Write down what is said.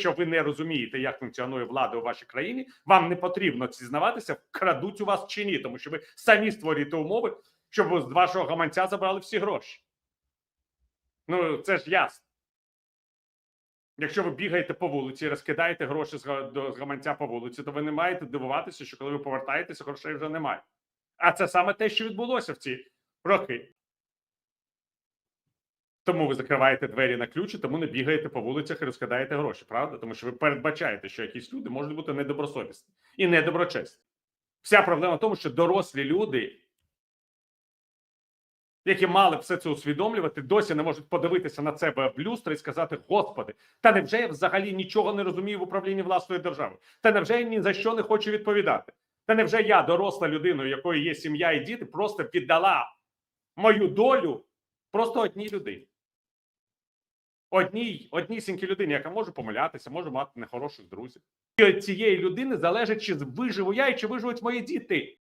якщо ви не розумієте, як функціонує влада у вашій країні, вам не потрібно зізнаватися, крадуть у вас чи ні, тому що ви самі створюєте умови, щоб з вашого гаманця забрали всі гроші. Ну це ж ясно. Якщо ви бігаєте по вулиці і розкидаєте гроші з гаманця по вулиці, то ви не маєте дивуватися, що коли ви повертаєтеся, грошей вже немає. А це саме те, що відбулося в ці роки. Тому ви закриваєте двері на ключі, тому не бігаєте по вулицях і розкидаєте гроші, правда? Тому що ви передбачаєте, що якісь люди можуть бути недобросовісні і недоброчесні. Вся проблема в тому, що дорослі люди, які мали б все це усвідомлювати, досі не можуть подивитися на себе в люстра і сказати: Господи, та невже я взагалі нічого не розумію в управлінні власної держави? Та невже я ні за що не хочу відповідати? Та невже я, доросла людина, у якої є сім'я і діти, просто піддала мою долю просто одній людині? Одній, однісінькій людині, яка може помилятися, може мати нехороших друзів. І від цієї людини залежить, чи виживу я і чи виживуть мої діти.